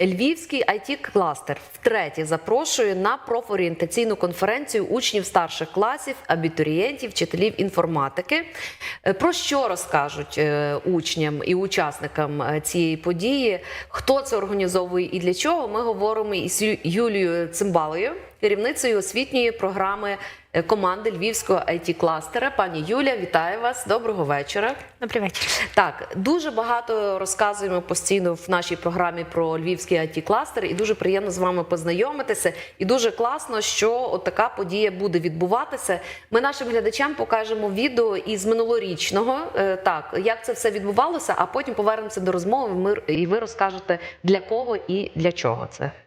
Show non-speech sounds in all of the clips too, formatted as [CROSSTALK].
Львівський it кластер втретє запрошує на профорієнтаційну конференцію учнів старших класів, абітурієнтів, вчителів інформатики. Е, Про що розкажуть е, учням і учасникам е, цієї події? Хто це організовує і для чого? Ми говоримо із Юлією Цимбалою, керівницею освітньої програми команди Львівського it кластера. Пані Юля, вітаю вас. Доброго вечора. Добрий вечір. Так, дуже багато розказуємо постійно в нашій програмі про львівський it кластер і дуже приємно з вами познайомитися. І дуже класно, що от така подія буде відбуватися. Ми нашим глядачам покажемо відео із минулорічного, е, так як це все відбувалося, а потім повернемося до розмови. І ви розкажете для кого і для чого це.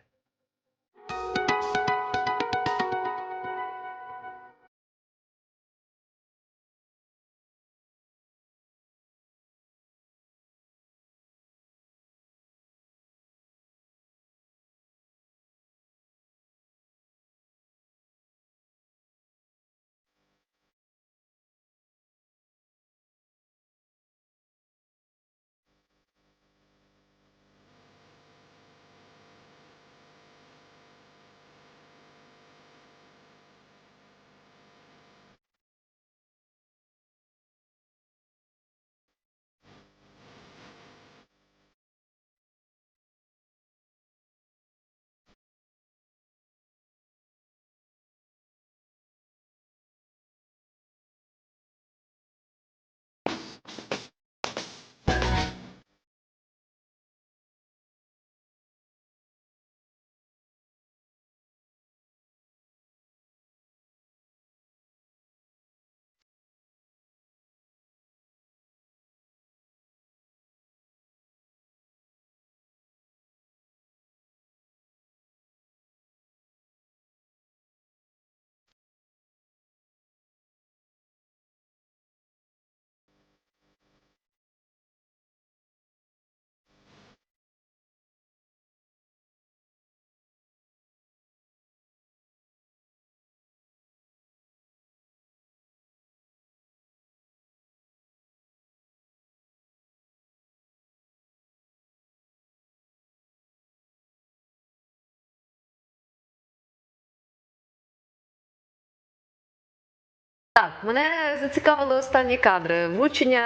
Так, мене зацікавили останні кадри. Вручення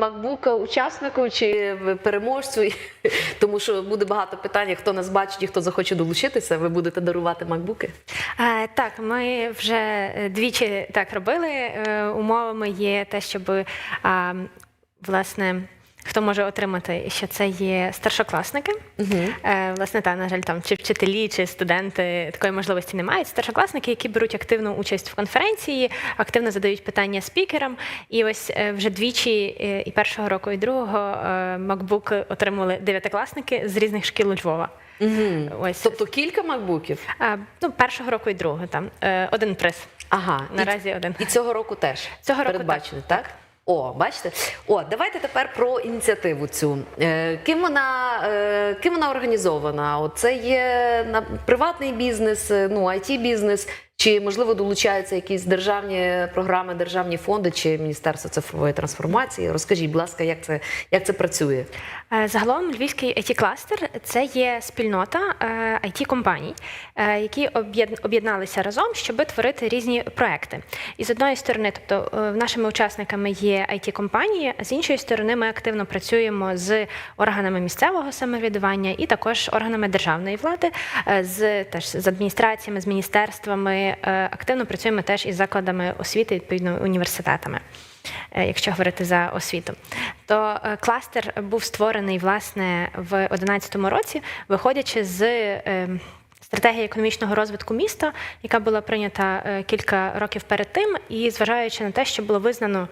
макбука учаснику чи переможцю, [LAUGHS] тому що буде багато питань, хто нас бачить і хто захоче долучитися. Ви будете дарувати макбуки. Е, так, ми вже е, двічі так робили. Е, умовами є те, щоб власне. Хто може отримати, що це є старшокласники? Е, власне, та, на жаль, там чи вчителі, чи студенти такої можливості не мають. Старшокласники, які беруть активну участь в конференції, активно задають питання спікерам. І ось е, вже двічі е, і першого року, і другого е, MacBook отримали дев'ятикласники з різних шкіл Львова. Ось Тобто кілька макбуків? а, ну, першого року і другого там один приз. Ага, Наразі і, один. І цього року теж Цього року передбачено, так? О, бачите? О, давайте тепер про ініціативу цю. Е, ким вона е, ким вона організована? О, це є на приватний бізнес, е, ну it бізнес чи можливо долучаються якісь державні програми, державні фонди чи Міністерство цифрової трансформації? Розкажіть, будь ласка, як це як це працює? Е, Загалом львівський it кластер це є спільнота it компаній, е, які об'єд- об'єдналися разом, щоб творити різні проекти. І з одної сторони, тобто е, нашими учасниками є it компанії, а з іншої сторони, ми активно працюємо з органами місцевого самоврядування і також органами державної влади, е, з теж з адміністраціями, з міністерствами. Е, Активно працюємо теж із закладами освіти, відповідно університетами. е, Якщо говорити за освіту, то е, кластер був створений власне в 2011 році, виходячи з е, стратегії економічного розвитку міста, яка була прийнята кілька років перед тим, і зважаючи на те, що було визнано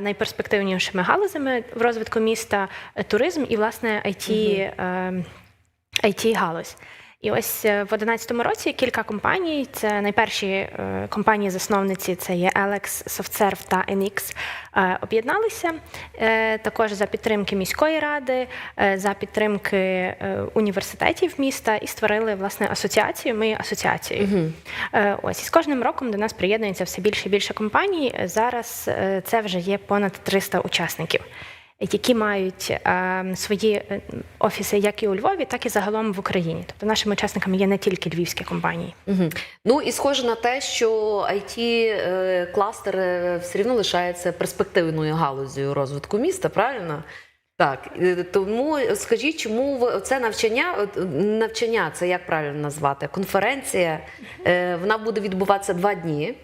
найперспективнішими галузями в розвитку міста туризм і власне IT, е, IT галузь. І ось е, в 2011 році кілька компаній, це найперші е, компанії-засновниці, це є Alex, SoftServe та NX, е, об'єдналися також за підтримки міської ради, за підтримки університетів міста і створили власне асоціацію. Ми є асоціацією. Е, Ось і з кожним роком до нас приєднується все більше і більше компаній. Зараз це вже є понад 300 учасників. Які мають е, свої е, офіси як і у Львові, так і загалом в Україні. Тобто нашими учасниками є не тільки львівські компанії. Угу. Ну і схоже на те, що it кластер е, все рівно лишається перспективною галузею розвитку міста, правильно? Так, тому скажіть, чому це навчання? Навчання це як правильно назвати? Конференція. Вона буде відбуватися два дні.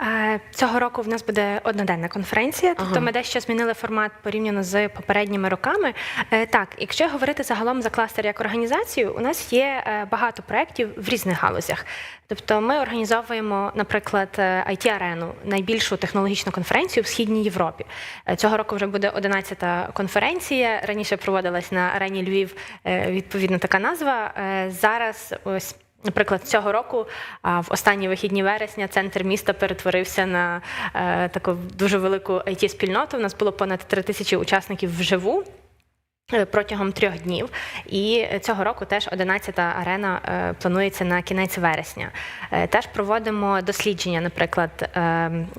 Е, Цього року в нас буде одноденна конференція, тобто Ага. ми дещо змінили формат порівняно з попередніми роками. Е, Так, якщо говорити загалом за кластер як організацію, у нас є е, багато проєктів в різних галузях. Тобто ми організовуємо, наприклад, it арену найбільшу технологічну конференцію в східній Європі. Е, Цього року вже буде 11-та конференція. Раніше проводилась на арені Львів е, відповідно така назва. Е, Зараз ось. Наприклад, цього року в останні вихідні вересня центр міста перетворився на е, таку дуже велику it спільноту У нас було понад три тисячі учасників вживу. Е, Протягом трьох днів, і цього року теж 11-та арена е, планується на кінець вересня. Е, Теж проводимо дослідження, наприклад,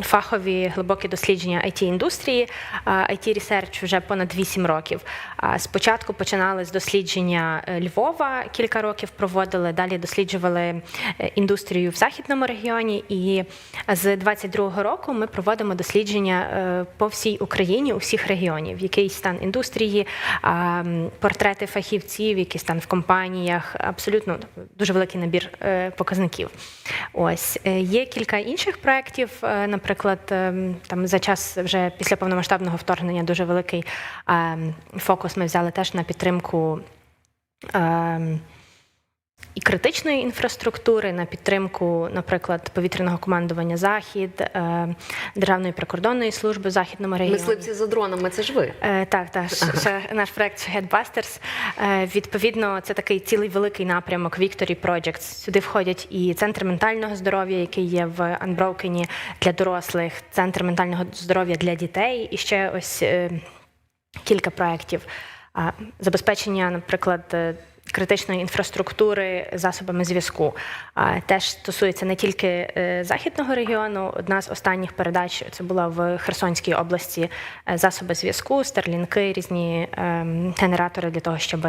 фахові глибокі дослідження it індустрії. it Research вже понад 8 років. Спочатку починали з дослідження Львова, кілька років проводили. Далі досліджували індустрію в західному регіоні. І з 22-го року ми проводимо дослідження по всій Україні, у всіх регіонів, який стан індустрії, портрети фахівців, які стан в компаніях. Абсолютно дуже великий набір е, показників. Ось Е, є кілька інших проєктів. е, Наприклад, ем, там за час вже після повномасштабного вторгнення дуже великий ем, фокус ми взяли теж на підтримку. І критичної інфраструктури на підтримку, наприклад, повітряного командування Захід, е, Державної прикордонної служби західному регіоні. Мисливці за дронами, це ж ви. Е, Так, так, ще- наш проект Headbusters. Е, Відповідно, це такий цілий великий напрямок Victory Projects. Сюди входять і центр ментального здоров'я, який є в Unbroken для дорослих, центр ментального здоров'я для дітей, і ще ось кілька проєктів. Забезпечення, наприклад, критичної інфраструктури засобами зв'язку. Теж стосується не тільки е, західного регіону. Одна з останніх передач це була в Херсонській області е, засоби зв'язку, старлінки, різні ем, генератори для того, щоб,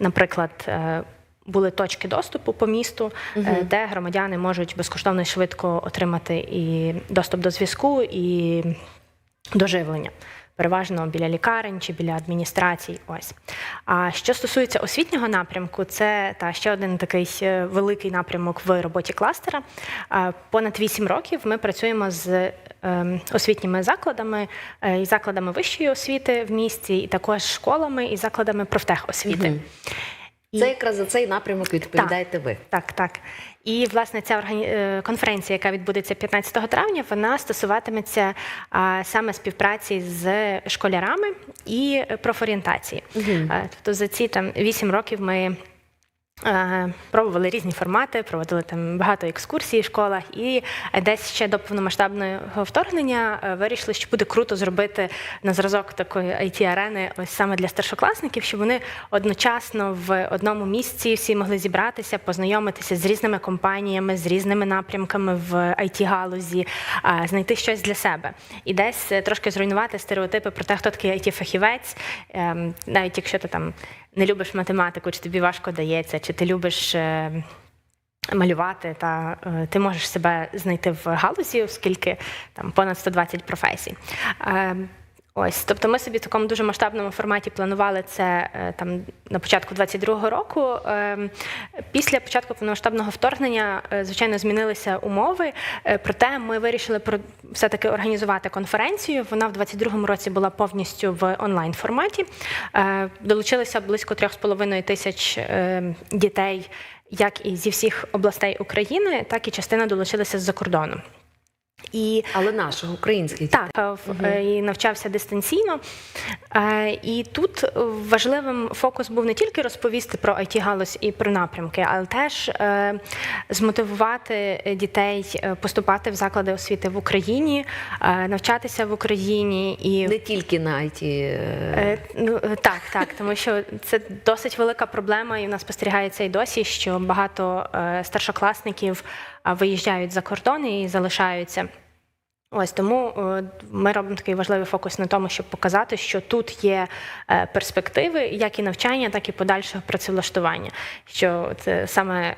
наприклад, е, були точки доступу по місту, е, де громадяни можуть безкоштовно і швидко отримати і доступ до зв'язку, і до живлення. Переважно біля лікарень чи біля адміністрацій. Ось. А що стосується освітнього напрямку, це та ще один такий е, великий напрямок в роботі кластера. Понад 8 років ми працюємо з ем, освітніми закладами е, і закладами вищої освіти в місті, і також школами і закладами профтехосвіти. Мгм. І- Це якраз за цей напрямок відповідаєте ви. так, так. І власне ця е, конференція, яка відбудеться 15 травня, вона стосуватиметься саме співпраці з школярами і профорієнтації. Е, Тобто за ці там 8 років ми. Е, Пробували різні формати, проводили там багато екскурсій в школах, і десь ще до повномасштабного вторгнення е, вирішили, що буде круто зробити на зразок такої it арени ось саме для старшокласників, щоб вони одночасно в одному місці всі могли зібратися, познайомитися з різними компаніями, з різними напрямками в it галузі, знайти щось для себе. І десь е, трошки зруйнувати стереотипи про те, хто такий it фахівець Ем, навіть якщо ти там не любиш математику, чи тобі важко дається, чи ти любиш. е, Малювати та е, ти можеш себе знайти в галузі, оскільки там понад 120 професій. Ось, тобто ми собі в такому дуже масштабному форматі планували це е, там на початку 22-го року. Ем, Після початку повномасштабного вторгнення, е, звичайно, змінилися умови. е, Проте ми вирішили про все-таки організувати конференцію. Вона в 22-му році була повністю в онлайн форматі. Долучилися близько 3,5 тисяч дітей, як і зі всіх областей України, так і частина долучилася з-за кордону. І Але наших українських так, е, і навчався дистанційно. Е, І тут важливим фокус був не тільки розповісти про it галузь і про напрямки, але теж змотивувати дітей поступати в заклади освіти в Україні, навчатися в Україні і не тільки на IT. Ну так, так, тому що це досить велика проблема, і в нас спостерігається і досі, що багато старшокласників виїжджають за кордон і залишаються. Ось тому е, ми робимо такий важливий фокус на тому, щоб показати, що тут є е, перспективи, як і навчання, так і подальшого працевлаштування. Що це саме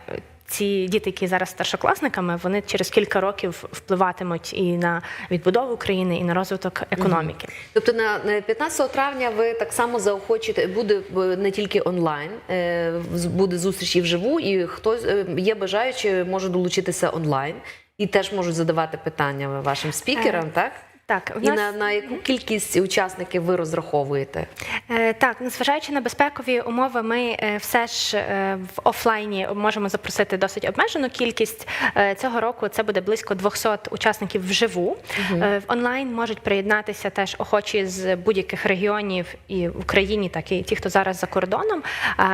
ці діти, які зараз старшокласниками, вони через кілька років впливатимуть і на відбудову країни, і на розвиток економіки. Тобто на на 15 травня ви так само заохочите, буде е, не тільки онлайн, е, буде зустріч і вживу, і хтось е, є бажаючі, може долучитися онлайн і теж можуть задавати питання вашим спікерам, так? Так, в І нас... на, на яку кількість учасників ви розраховуєте? Е, Так, незважаючи на безпекові умови, ми е, все ж е, в офлайні можемо запросити досить обмежену кількість. Цього року це буде близько 200 учасників вживу. Е, В онлайн можуть приєднатися теж охочі з будь-яких регіонів і в Україні, так і ті, хто зараз за кордоном.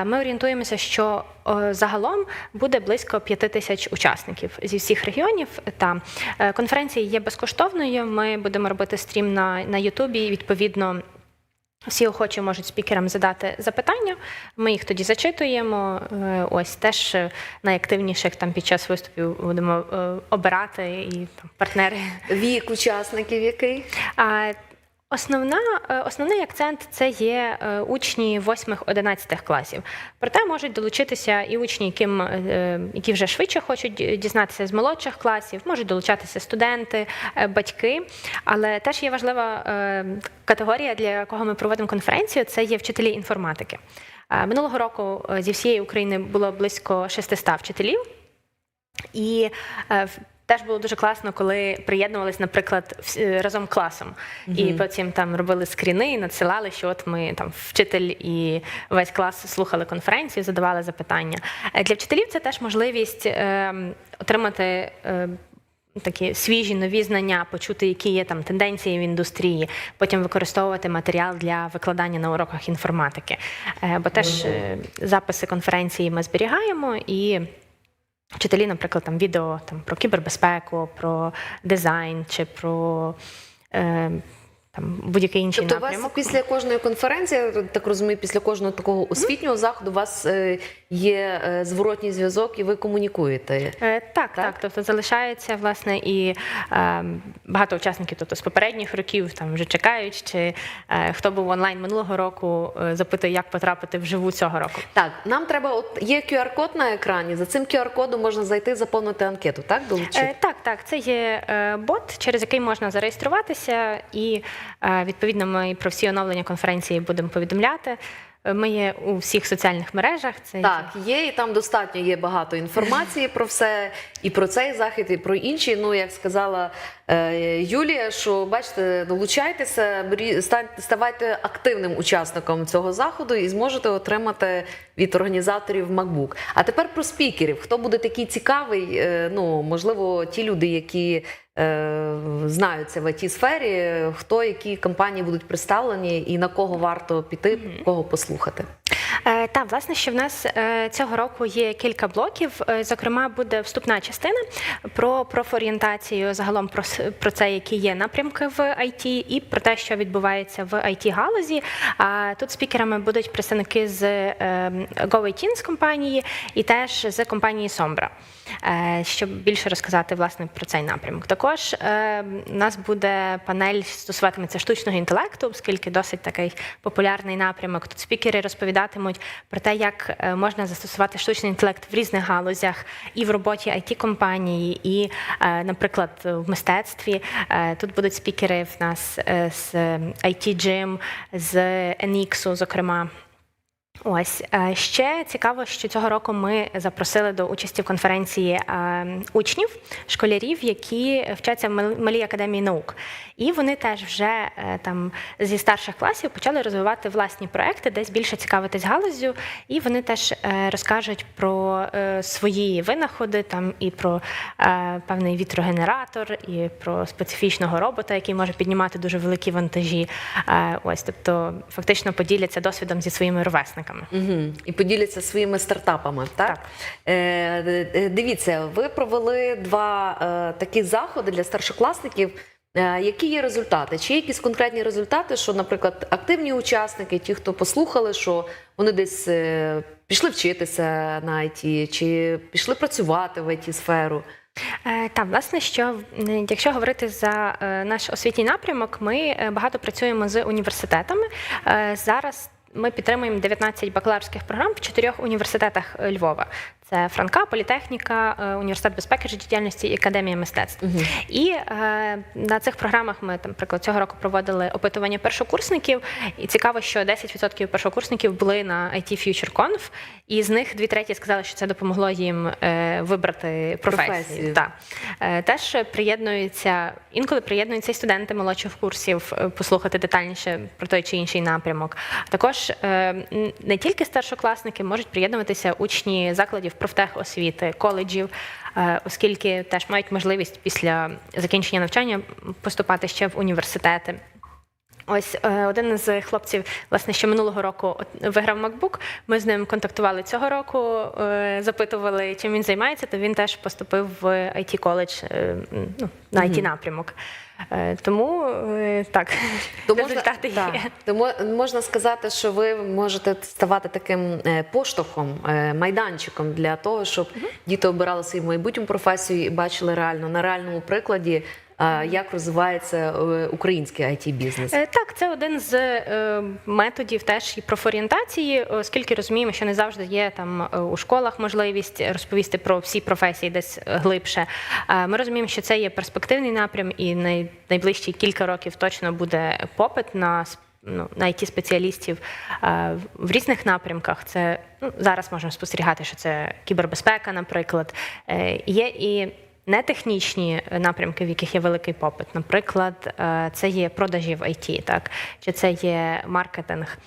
Ми орієнтуємося, що загалом буде близько 5 тисяч учасників зі всіх регіонів. Та конференція є безкоштовною. Ми будемо робити стрім на, на Ютубі. і, Відповідно. Всі охочі можуть спікерам задати запитання. Ми їх тоді зачитуємо. Е, Ось теж е, найактивніших там під час виступів будемо е, обирати і там партнери. Вік учасників який? Основна, е, основний акцент це є е, учні 8-11 класів. Проте можуть долучитися і учні, яким, е, які вже швидше хочуть дізнатися з молодших класів, можуть долучатися студенти, батьки. Але теж є важлива категорія, для кого ми проводимо конференцію, це є вчителі інформатики. Минулого року зі всієї України було близько 600 вчителів. І теж було дуже класно, коли приєднувалися, наприклад, е, разом класом, і потім там робили скріни і надсилали, що от ми там вчитель і весь клас слухали конференцію, задавали запитання. Е, Для вчителів це теж можливість е, отримати. е, Такі свіжі нові знання, почути, які є там тенденції в індустрії, потім використовувати матеріал для викладання на уроках інформатики. Е, Бо теж записи конференції ми зберігаємо і. Вчителі, наприклад, там відео там, про кібербезпеку, про дизайн чи про е, там, будь-який інший Тобто, у вас після кожної конференції, так розумію, після кожного такого освітнього заходу у вас е, є е, зворотній зв'язок, і ви комунікуєте. Е, Так, так, Тобто залишається власне і е, багато учасників, тобто з попередніх років там вже чекають, чи е, хто був онлайн минулого року, е, запитує, як потрапити вживу цього року. Так, нам треба, от є QR-код на екрані. За цим QR-кодом можна зайти, заповнити анкету, так? Долучити? Е, так, так, це є бот, через який можна зареєструватися, і відповідно ми про всі оновлення конференції будемо повідомляти. Е, Ми є у всіх соціальних мережах. Це Так, є, і там достатньо є багато інформації про все, і про цей захід, і про інші. Ну, як сказала е, Юлія, що бачите, долучайтеся, ставайте активним учасником цього заходу і зможете отримати від організаторів MacBook. А тепер про спікерів. Хто буде такий цікавий? е, Ну, можливо, ті люди, які е, знаються в it сфері, хто які компанії будуть представлені, і на кого варто піти, кого послухати. Е, Та, власне, що в нас е, цього року є кілька блоків. Е, Зокрема, буде вступна частина про профорієнтацію, загалом про, про це, які є напрямки в IT, і про те, що відбувається в it галузі. А тут спікерами будуть представники з е, GoITIN з компанії і теж з компанії Sombra, е, щоб більше розказати власне про цей напрямок. Також е, у нас буде панель стосуватиметься штучного інтелекту, оскільки досить такий популярний напрямок. Тут спікери розповідатимуть про те, як е, можна застосувати штучний інтелект в різних галузях і в роботі it компанії, і, е, наприклад, в мистецтві. Е, Тут будуть спікери в нас е, з IT Gym, з NX, зокрема. Ось е, ще цікаво, що цього року ми запросили до участі в конференції е, учнів, школярів, які вчаться в малій академії наук. І вони теж вже е, там зі старших класів почали розвивати власні проекти, десь більше цікавитись галузю, і вони теж розкажуть про свої винаходи, там і про певний вітрогенератор, і про специфічного робота, який може піднімати дуже великі вантажі. Ось, тобто, фактично поділяться досвідом зі своїми ровесниками. Угу. І поділяться своїми стартапами. Так? Так. Е, е, дивіться, ви провели два е, такі заходи для старшокласників. Які є результати? Чи є якісь конкретні результати, що, наприклад, активні учасники, ті, хто послухали, що вони десь пішли вчитися на IT, чи пішли працювати в it сферу Е, Та, власне, що якщо говорити за наш освітній напрямок, ми багато працюємо з університетами. Зараз ми підтримуємо 19 бакалаврських програм в чотирьох університетах е, Львова. Це Франка, Політехніка, е, Університет безпеки життєдіяльності і Академія мистецтв. І е, на цих програмах ми, там, наприклад, цього року проводили опитування першокурсників. І цікаво, що 10% першокурсників були на IT Future Conf, і з них дві треті сказали, що це допомогло їм е, вибрати професію. Професію. Так. Е, Теж приєднуються, інколи приєднуються і студенти молодших курсів е, послухати детальніше про той чи інший напрямок. Також е, не тільки старшокласники можуть приєднуватися учні закладів профтехосвіти, коледжів, е, оскільки теж мають можливість після закінчення навчання поступати ще в університети. Ось е, один з хлопців, власне, що минулого року виграв MacBook. Ми з ним контактували цього року, е, запитували, чим він займається. То він теж поступив в it коледж е, ну, на it напрямок. Тому так, То [LAUGHS] результати так, є. то мо- можна сказати, що ви можете ставати таким поштовхом, майданчиком для того, щоб діти обирали свою майбутню професію і бачили реально на реальному прикладі, як розвивається е, український it бізнес Е, Так, це один з е, методів теж і профорієнтації, оскільки розуміємо, що не завжди є там у школах можливість розповісти про всі професії десь глибше. Ми розуміємо, що це є перспективний напрям, і найближчі кілька років точно буде попит на ну, на it спеціалістів в різних напрямках. Це ну, зараз можемо спостерігати, що це кібербезпека, наприклад. Є і нетехнічні напрямки, в яких є великий попит. Наприклад, е, це є продажі в IT, так чи це є маркетинг.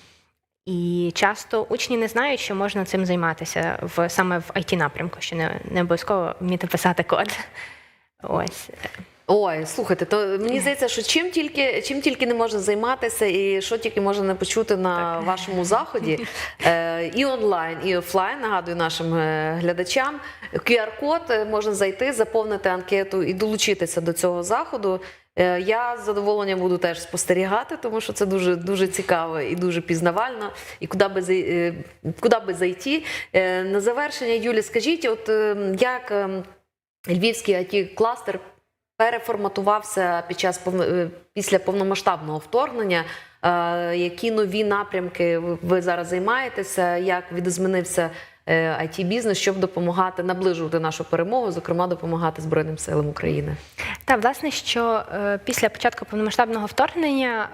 І часто учні не знають, що можна цим займатися в саме в it напрямку, що не, не обов'язково вміти писати код. [LAUGHS] Ось Ой, слухайте, то мені здається, що чим тільки чим тільки не можна займатися, і що тільки можна не почути на вашому заході, [LAUGHS] е, і онлайн, і офлайн. Нагадую нашим е, глядачам. QR-код е, можна зайти, заповнити анкету і долучитися до цього заходу. Е, Я з задоволенням буду теж спостерігати, тому що це дуже дуже цікаво і дуже пізнавально. І куди би зай- е, куди би зайти. Е, На завершення, Юлі, скажіть, от е, як е, львівський it кластер переформатувався під час е, після повномасштабного вторгнення. Е, Які нові напрямки ви- зараз займаєтеся? Як відзмінився it бізнес, щоб допомагати наближувати нашу перемогу, зокрема допомагати Збройним силам України? та власне, що е, після початку повномасштабного вторгнення.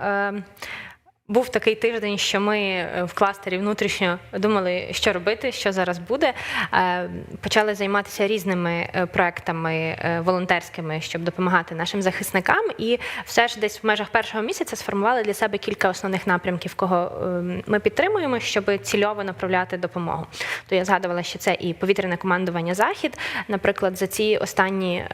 Був такий тиждень, що ми е, в кластері внутрішньо думали, що робити, що зараз буде. Е, Почали займатися різними е, проектами волонтерськими, щоб допомагати нашим захисникам. І все ж десь в межах першого місяця сформували для себе кілька основних напрямків, кого е, ми підтримуємо, щоб цільово направляти допомогу. То я згадувала, що це і повітряне командування Захід. Наприклад, за ці останні.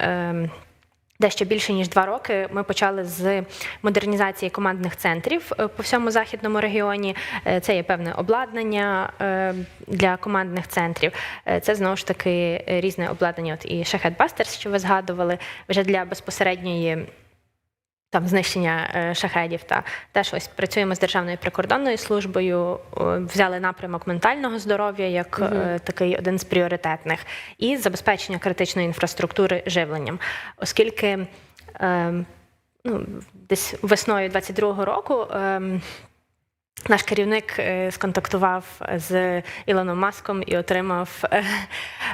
Дещо більше ніж два роки ми почали з модернізації командних центрів е, по всьому західному регіоні. Е, Це є певне обладнання е, для командних центрів. Це знову ж таки різне обладнання. От і Шахет Бастерс, що ви згадували, вже для безпосередньої. Там знищення е, шахедів та теж ось працюємо з державною прикордонною службою. е, Взяли напрямок ментального здоров'я як е, такий один з пріоритетних, і забезпечення критичної інфраструктури живленням, оскільки е, ну, десь весною 22-го року. е, наш керівник е, сконтактував з Ілоном Маском і отримав е,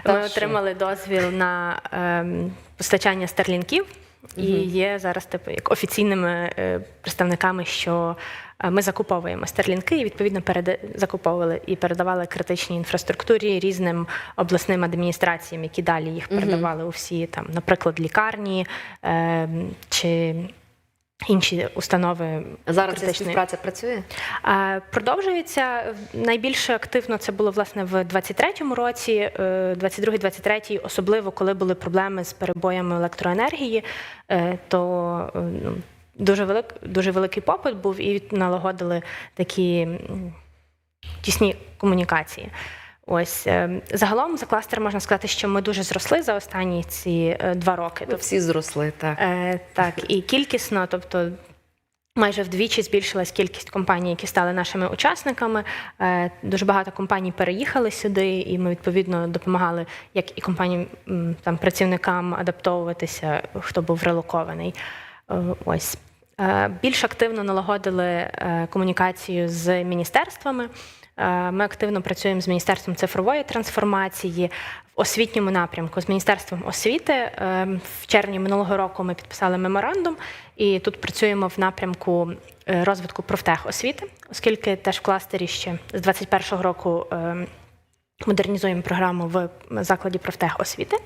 Та ми що? отримали дозвіл на ем, постачання старлінків. І є зараз типу як офіційними е, представниками, що е, ми закуповуємо стерлінки і відповідно переда- закуповували і передавали критичній інфраструктурі різним обласним адміністраціям, які далі їх передавали у всі там, наприклад, лікарні е, чи інші установи Зараз ця співпраця працює? Е, Продовжується найбільше активно це було власне в 23-му році, е, 22-23, особливо коли були проблеми з перебоями електроенергії, е, то е, ну, дуже велик, дуже великий попит був і налагодили такі тісні комунікації. Ось е, загалом за кластер можна сказати, що ми дуже зросли за останні ці е, два роки. Ви всі зросли, так. Е, так, і кількісно, тобто Майже вдвічі збільшилась кількість компаній, які стали нашими учасниками. Е, Дуже багато компаній переїхали сюди, і ми відповідно допомагали як і компаніям там працівникам адаптовуватися, хто був релокований. Е, Ось Е, більш активно налагодили е, комунікацію з міністерствами. Е, Ми активно працюємо з міністерством цифрової трансформації в освітньому напрямку з міністерством освіти. Е, В червні минулого року ми підписали меморандум, і тут працюємо в напрямку е, розвитку профтехосвіти, оскільки теж в кластері ще з 2021 року. Модернізуємо програму в закладі профтехосвіти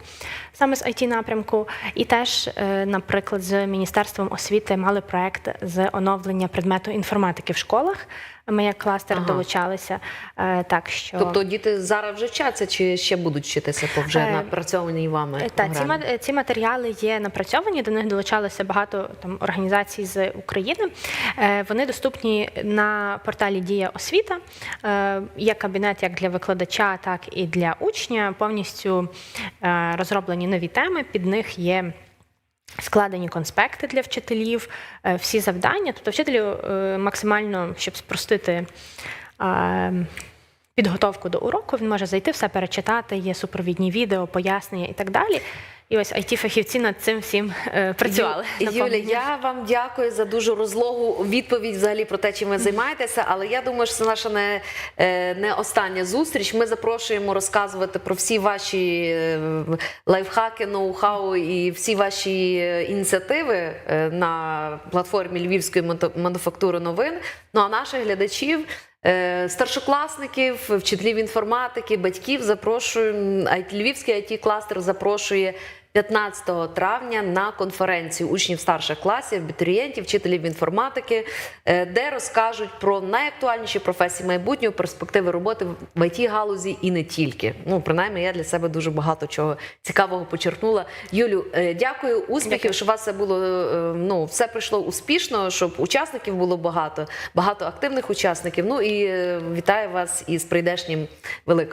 саме з it напрямку, і теж, наприклад, з міністерством освіти мали проект з оновлення предмету інформатики в школах. Ми як кластер Ага. долучалися. Е, Так що Тобто діти зараз вже вчаться чи ще будуть вчитися по вже Е, напрацьованій вами? Е, Та ці, ці матеріали є напрацьовані. До них долучалося багато там організацій з України. Е, Вони доступні на порталі Дія освіта. Е, Є кабінет як для викладача, так і для учня. Повністю е, розроблені нові теми. Під них є. Складені конспекти для вчителів, е, всі завдання. Тобто вчителю е, максимально, щоб спростити е, підготовку до уроку, він може зайти, все перечитати, є супровідні відео, пояснення і так далі. І ось it фахівці над цим всім е, працювали. Ю- Юля, я вам дякую за дуже розлогу відповідь взагалі про те, чим ви займаєтеся. Але я думаю, що це наша не, е, не остання зустріч. Ми запрошуємо розказувати про всі ваші е, лайфхаки, ноу-хау і всі ваші е, ініціативи на платформі Львівської мануфактури новин. Ну а наших глядачів. Старшокласників, вчителів інформатики, батьків запрошую. Львівський it кластер запрошує 15 травня на конференцію учнів старших класів, абітурієнтів, вчителів інформатики, е, де розкажуть про найактуальніші професії майбутнього, перспективи роботи в it галузі і не тільки. Ну, принаймні, я для себе дуже багато чого цікавого почерпнула. Юлю, е, дякую, успіхів, Дякую. щоб у вас все було е, ну, все пройшло успішно, щоб учасників було багато, багато активних учасників. Ну і вітаю вас із прийдешнім великим.